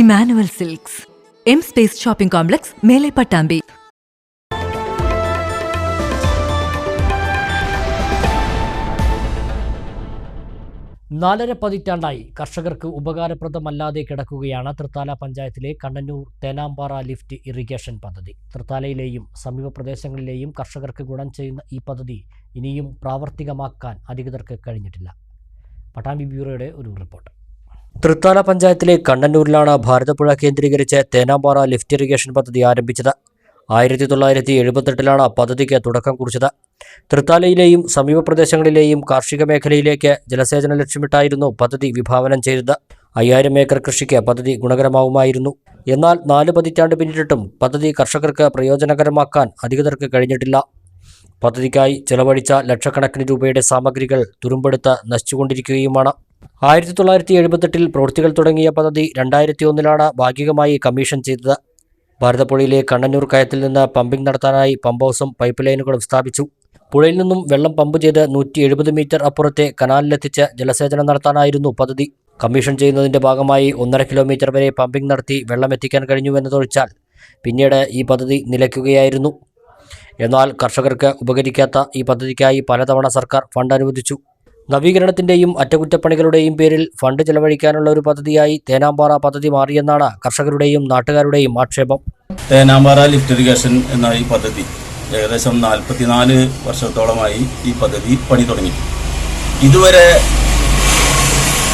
Emmanuel silks. M space shopping complex മേലെ പട്ടാമ്പി. നാലര പതിറ്റാണ്ടായി കർഷകർക്ക് ഉപകാരപ്രദമല്ലാതെ കിടക്കുകയാണ് തൃത്താല പഞ്ചായത്തിലെ കണ്ണന്നൂർ തേനാമ്പാറ ലിഫ്റ്റ് ഇറിഗേഷൻ പദ്ധതി. തൃത്താലയിലെയും സമീപ പ്രദേശങ്ങളിലെയും കർഷകർക്ക് ഗുണം ചെയ്യുന്ന ഈ പദ്ധതി ഇനിയും പ്രാവർത്തികമാക്കാൻ അധികൃതർക്ക് കഴിഞ്ഞിട്ടില്ല. പട്ടാമ്പി ബ്യൂറോയുടെ ഒരു റിപ്പോർട്ട്. തൃത്താല പഞ്ചായത്തിലെ കണ്ണന്നൂരിലാണ് ഭാരതപ്പുഴ കേന്ദ്രീകരിച്ച് തേനാമ്പാറ ലിഫ്റ്റ് ഇറിഗേഷൻ പദ്ധതി ആരംഭിച്ചത്. ആയിരത്തി തൊള്ളായിരത്തി എഴുപത്തെട്ടിലാണ് പദ്ധതിക്ക് തുടക്കം കുറിച്ചത്. തൃത്താലയിലെയും സമീപ പ്രദേശങ്ങളിലെയും കാർഷിക മേഖലയിലേക്ക് ജലസേചനം ലക്ഷ്യമിട്ടായിരുന്നു പദ്ധതി വിഭാവനം ചെയ്തത്. അയ്യായിരം ഏക്കർ കൃഷിക്ക് പദ്ധതി ഗുണകരമാവുമായിരുന്നു. എന്നാൽ നാല് പതിറ്റാണ്ട് പിന്നിട്ടിട്ടും പദ്ധതി കർഷകർക്ക് പ്രയോജനകരമാക്കാൻ അധികൃതർക്ക് കഴിഞ്ഞിട്ടില്ല. പദ്ധതിക്കായി ചെലവഴിച്ച ലക്ഷക്കണക്കിന് രൂപയുടെ സാമഗ്രികൾ തുരുമ്പെടുത്ത് നശിച്ചുകൊണ്ടിരിക്കുകയുമാണ്. ആയിരത്തി തൊള്ളായിരത്തി എഴുപത്തെട്ടിൽ പ്രവൃത്തികൾ തുടങ്ങിയ പദ്ധതി രണ്ടായിരത്തി ഒന്നിലാണ് ഭാഗികമായി കമ്മീഷൻ ചെയ്തത്. ഭാരതപ്പുഴയിലെ കണ്ണന്നൂർ കയത്തിൽ നിന്ന് പമ്പിംഗ് നടത്താനായി പമ്പ് ഹൗസും പൈപ്പ് ലൈനുകളും സ്ഥാപിച്ചു. പുഴയിൽ നിന്നും വെള്ളം പമ്പ് ചെയ്ത് നൂറ്റി എഴുപത് മീറ്റർ അപ്പുറത്തെ കനാലിലെത്തിച്ച് ജലസേചനം നടത്താനായിരുന്നു പദ്ധതി. കമ്മീഷൻ ചെയ്യുന്നതിന്റെ ഭാഗമായി ഒന്നര കിലോമീറ്റർ വരെ പമ്പിംഗ് നടത്തി വെള്ളം എത്തിക്കാൻ കഴിഞ്ഞുവെന്നതൊഴിച്ചാൽ പിന്നീട് ഈ പദ്ധതി നിലയ്ക്കുകയായിരുന്നു. എന്നാൽ കർഷകർക്ക് ഉപകരിക്കാത്ത ഈ പദ്ധതിക്കായി പലതവണ സർക്കാർ ഫണ്ട് അനുവദിച്ചു. നവീകരണത്തിന്റെയും അറ്റകുറ്റപ്പണികളുടെയും പേരിൽ ഫണ്ട് ചെലവഴിക്കാനുള്ള ഒരു പദ്ധതിയായി തേനാമ്പാറ പദ്ധതി മാറിയെന്നാണ് കർഷകരുടെയും നാട്ടുകാരുടെയും ആക്ഷേപം. തേനാമ്പാറ ലിഫ്റ്റ് ഇറിഗേഷൻ എന്ന ഈ പദ്ധതി ഏകദേശം നാൽപ്പത്തിനാല് വർഷത്തോളമായി ഈ പദ്ധതി പണി തുടങ്ങി. ഇതുവരെ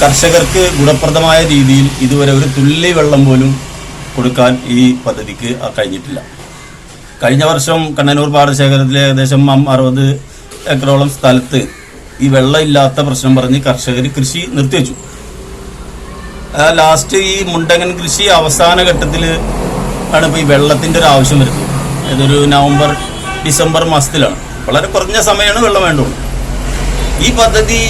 കർഷകർക്ക് ഗുണപ്രദമായ രീതിയിൽ ഇതുവരെ ഒരു തുള്ളി വെള്ളം പോലും കൊടുക്കാൻ ഈ പദ്ധതിക്ക് കഴിഞ്ഞിട്ടില്ല. കഴിഞ്ഞ വർഷം കണ്ണനൂർ പാടശേഖരത്തിലെ ഏകദേശം അറുപത് ഏക്കറോളം സ്ഥലത്ത് ഈ വെള്ളമില്ലാത്ത പ്രശ്നം പറഞ്ഞ് കർഷകർ കൃഷി നിർത്തിവെച്ചു. ലാസ്റ്റ് ഈ മുണ്ടകൻ കൃഷി അവസാന ഘട്ടത്തിൽ ആണ് ഇപ്പോൾ ഈ വെള്ളത്തിന്റെ ഒരു ആവശ്യം വരുന്നത്. ഇതൊരു നവംബർ ഡിസംബർ മാസത്തിലാണ്. വളരെ കുറഞ്ഞ സമയമാണ് വെള്ളം വേണ്ടുള്ളൂ. ഈ പദ്ധതി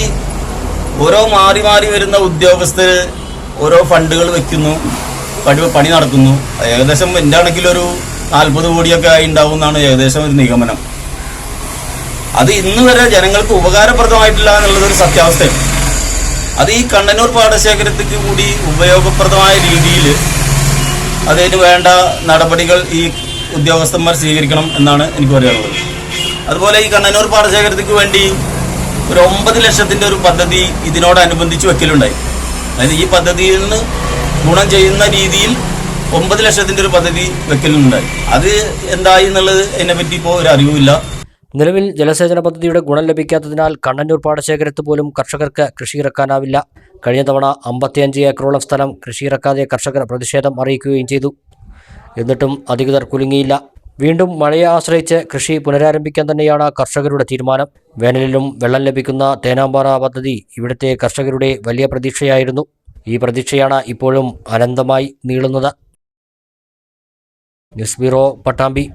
ഓരോ മാറി മാറി വരുന്ന ഉദ്യോഗസ്ഥർ ഓരോ ഫണ്ടുകൾ വെക്കുന്നു പണി പണി നടക്കുന്നു. ഏകദേശം എന്റെ കണക്കിലൊരു നാൽപ്പത് കോടിയൊക്കെ ആയി ഉണ്ടാവും എന്നാണ് ഏകദേശം ഒരു നിഗമനം. അത് ഇന്ന് വരെ ജനങ്ങൾക്ക് ഉപകാരപ്രദമായിട്ടില്ല എന്നുള്ളത് ഒരു സത്യാവസ്ഥയാണ്. അത് ഈ കണ്ണനൂർ പാടശേഖരത്തിക്ക് കൂടി ഉപയോഗപ്രദമായ രീതിയിൽ അതിന് വേണ്ട നടപടികൾ ഈ ഉദ്യോഗസ്ഥന്മാർ സ്വീകരിക്കണം എന്നാണ് എനിക്ക് പറയാനുള്ളത്. അതുപോലെ ഈ കണ്ണനൂർ പാടശേഖരത്തിക്ക് വേണ്ടി ഒരു ഒമ്പത് ലക്ഷത്തിന്റെ ഒരു പദ്ധതി ഇതിനോടനുബന്ധിച്ച് വെക്കലുണ്ടായി. അതായത് ഈ പദ്ധതിയിൽ നിന്ന് ഗുണം ചെയ്യുന്ന രീതിയിൽ ഒമ്പത് ലക്ഷത്തിന്റെ ഒരു പദ്ധതി വെക്കലുണ്ടായി അത് എന്തായി എന്നുള്ളത് അതിനെപ്പറ്റി ഇപ്പോൾ ഒരു അറിവുമില്ല. നിലവിൽ ജലസേചന പദ്ധതിയുടെ ഗുണം ലഭിക്കാത്തതിനാൽ കണ്ണന്നൂർ പാടശേഖരത്ത് പോലും കർഷകർക്ക് കൃഷിയിറക്കാനാവില്ല കഴിഞ്ഞ തവണ അമ്പത്തിയഞ്ച് ഏക്കറോളം സ്ഥലം കൃഷിയിറക്കാതെ കർഷകർ പ്രതിഷേധം അറിയിക്കുകയും ചെയ്തു. എന്നിട്ടും അധികൃതർ കുലുങ്ങിയില്ല. വീണ്ടും മഴയെ ആശ്രയിച്ച് കൃഷി പുനരാരംഭിക്കാൻ തന്നെയാണ് കർഷകരുടെ തീരുമാനം. വേനലിലും വെള്ളം ലഭിക്കുന്ന തേനാമ്പാറ പദ്ധതി ഇവിടുത്തെ കർഷകരുടെ വലിയ പ്രതീക്ഷയായിരുന്നു. ഈ പ്രതീക്ഷയാണ് ഇപ്പോഴും അനന്തമായി നീളുന്നത്. News bureau Pattambi.